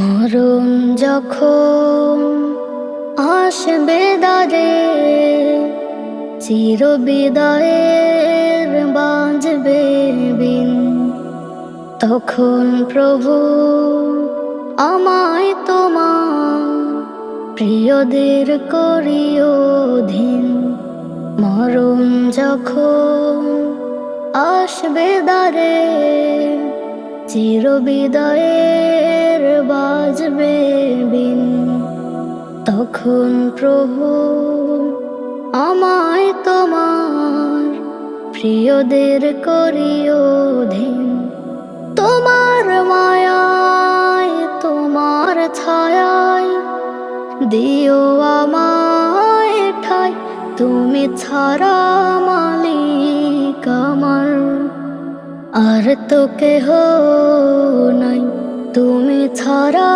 মরণ যখন আসবে দারে চির বিদায়ের বাজবে বিন। তখন প্রভু আমায় তোমার প্রিয়দের করিও ধীন মরণ যখন আসবে দারে চির বিদায়ের বাজবে বিন। তখন প্রভু আমায় তোমার প্রিয়দের করিও ধীন তোমার মায়ায়, তোমার ছায়ায় দিও আমায় ঠাই। তুমি ছাড়া মালিক আমার, আর তো কেহ নাই। তুমি ছাড়া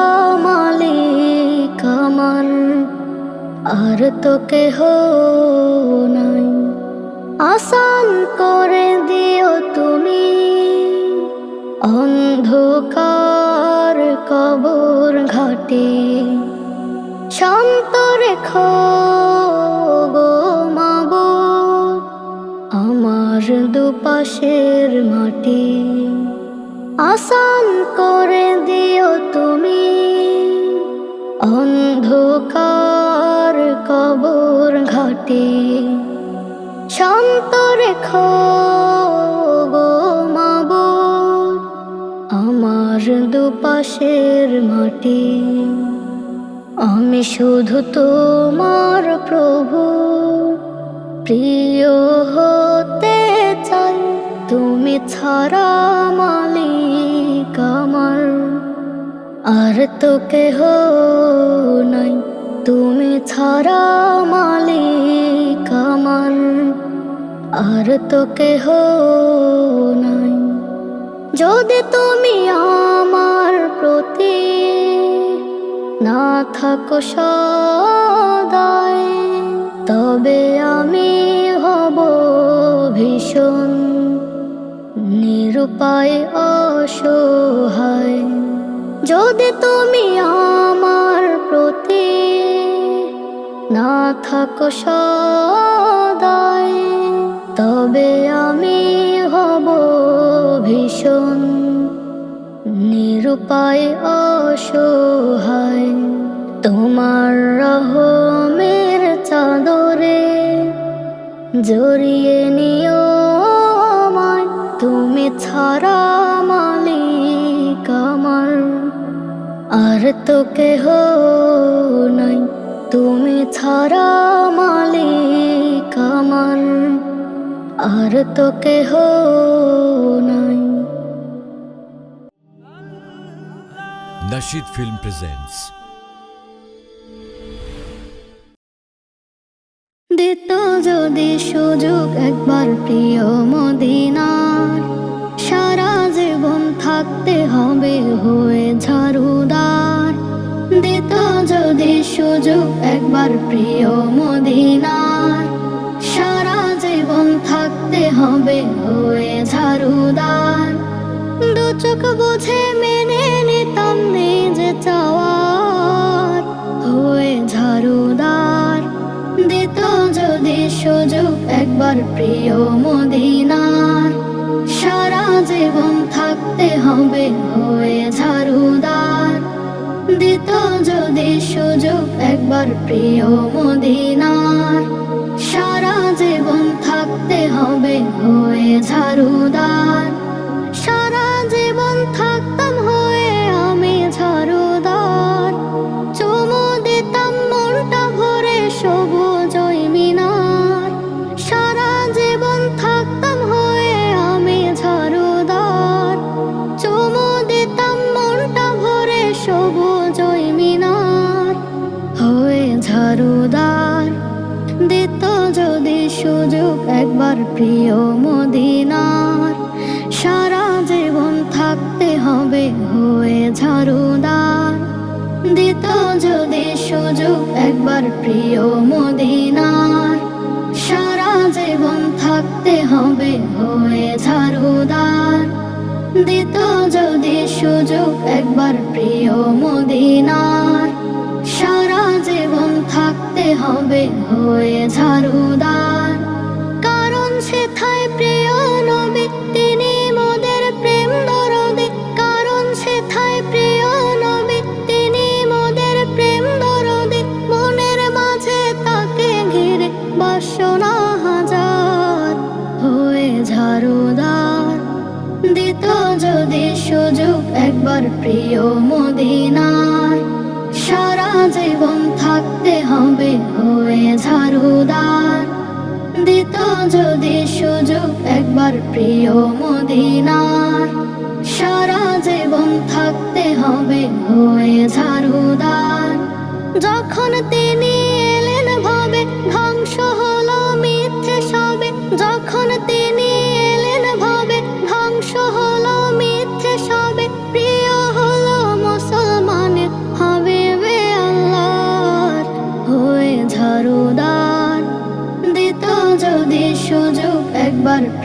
মালিক আমার, আর তো কেহ নাই। আসান করে দিও তুমি অন্ধকার কবর ঘাটে। শান্ত রেখো গো আমার দুপাশের মাটি। আসান করে দিও তুমি। অন্ধকার কবর ঘাটে। শান্ত রেখো আমার দুপাশের মাটি। আমি শুধু তোমার প্রভু, প্রিয় হতে তুমি ছাড়া মালিক আমার। আর তো কেহ নাই, তুমি ছাড়া মালিক আমার। আর তো কেহ নাই। যদি তুমি আমার প্রতি না থাকো সদায় তবে আমি হব ভীষণ নিরুপায় অসহায়। যদি তুমি আমার প্রতি না থাকো সদায় তবে আমি হব ভীষণ নিরুপায় অসহায়। তোমার রহমের চাদরে জড়িয়ে নিও ছাড়া মালিক আমার আর তো কেহ নাই। তুমি ছাড়া মালিক আমার আর তো কেহ নাই। Nashid Film presents দিত যদি সুযোগ একবার প্রিয় জীবন থাকতে হবে হয়ে ঝাড়ুদার। দিত যদি সুযোগ একবার প্রিয় মদিনার। সারা জীবন থাকতে হবে হয়ে ঝাড়ুদার। দু চোখ বুঝে মেনে নিতাম নিজে চাওয়ার। হয়ে ঝাড়ুদার। দিত যদি সুযোগ একবার প্রিয় মদিনার। থাকতে হবে হয়ে ঝাড়ুদার। দিত যদি সুযোগ একবার প্রিয় মদিনার। সারা জীবন থাকতে হবে হয়ে ঝাড়ুদার। প্রিয় মদিনার, সারা জীবন থাকতে হবে হয়ে ঝাড়ুদার। দিত যদি সুযোগ একবার প্রিয় মদিনার, সারা জীবন থাকতে হবে হয়ে ঝাড়ুদার। দিত যদি সুযোগ একবার প্রিয় মদিনার, সারা জীবন থাকতে হবে হয়ে ঝাড়ুদার। হয়ে ঝাড়ুদার দিত যদি সুযোগ, একবার প্রিয় মদিনার। সারা জীবন থাকতে হবে হয়ে ঝাড়ুদার যখন তিনি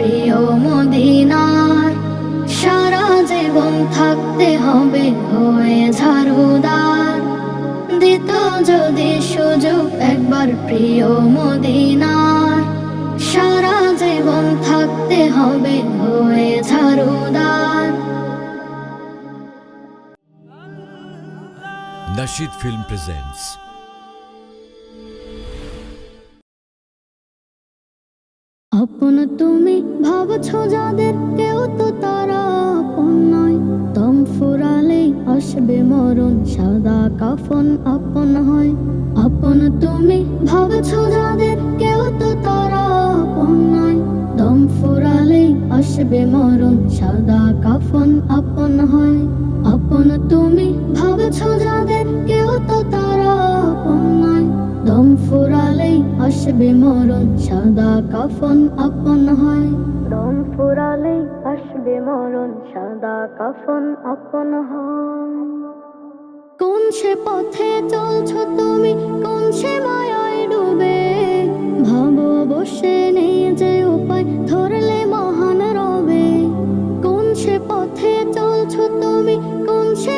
প্রিয় মদিনার, সারা জীবন থাকতে হবে হয়ে ঝাড়ুদার। দিত যদি সুযোগ একবার প্রিয় মদিনার, সারা জীবন থাকতে হবে হয়ে ঝাড়ুদার। Nashid Film presents আপন তুমি ভাবছ যাদের কেউ তো তারা আপন নয়। দম ফুরালেই আসবে মরণ, সাদা কাফন আপন হয়। আপন তুমি ভাবছ যাদের কেউ তো তারা আপন নয়। দম ফুরালেই আসবে মরণ, সাদা কাফন আপন হয়। আপন তুমি ভাবছ যাদের কেউ তো তারা আসবে মরণ সাদা কাফন আপন হয়। দম ফুরালেই আসবে মরণ সাদা কাফন আপন হয়। কোন সে পথে চলছো তুমি কোন সে মায়ায় ডুবে? ভাবো বসে নেই যে উপায় ধরলে মহান রবে। কোন সে পথে চলছো তুমি কোন সে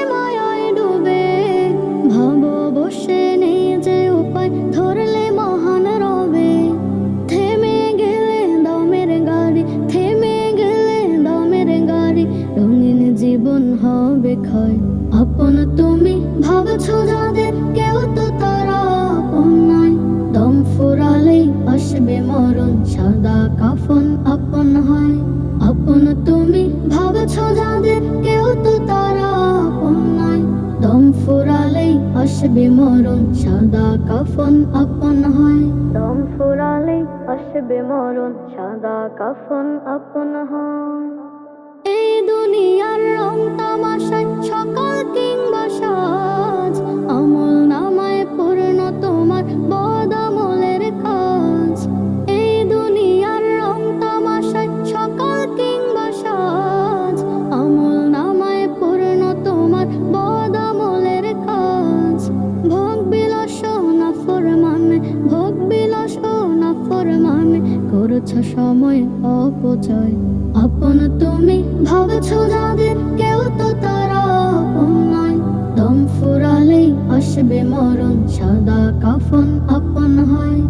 আসবে মরণ সাদা কাফন আপন হয়। দম ফুরালে আসবে মরণ সাদা কাফন আপন হয়। এই দুনিয়ার রং তামাশা সকাল কিংবা সাজ। আমল নামায় পূর্ণ তোমার বদামলের ফুরালেই আসবে মরণ, সাদা কাফন আপন হয়।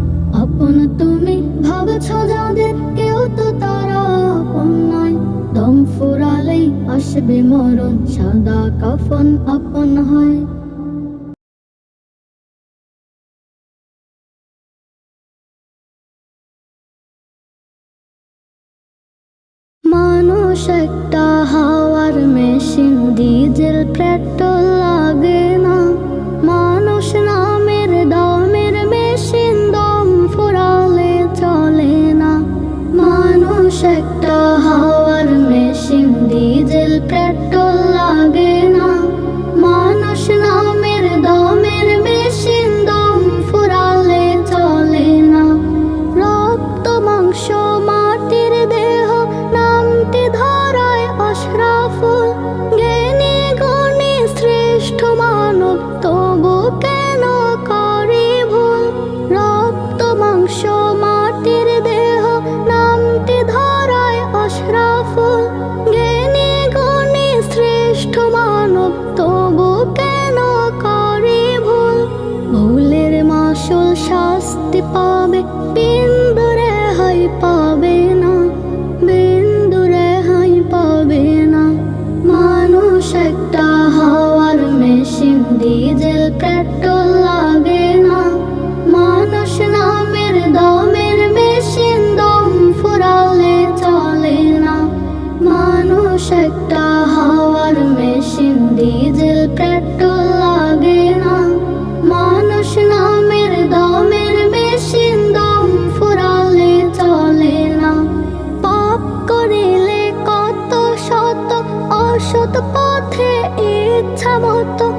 আপন তুমি ভাবছ যাদের কেউ তো তারা আপন নয়। দম ফুরালেই আসবে মরণ, সাদা কাফন আপন একটা হাওয়ার মেশিন, ডিজেল তবু কেন করে ভুল? ভুলের মাসুল শাস্তি পা ইচ্ছা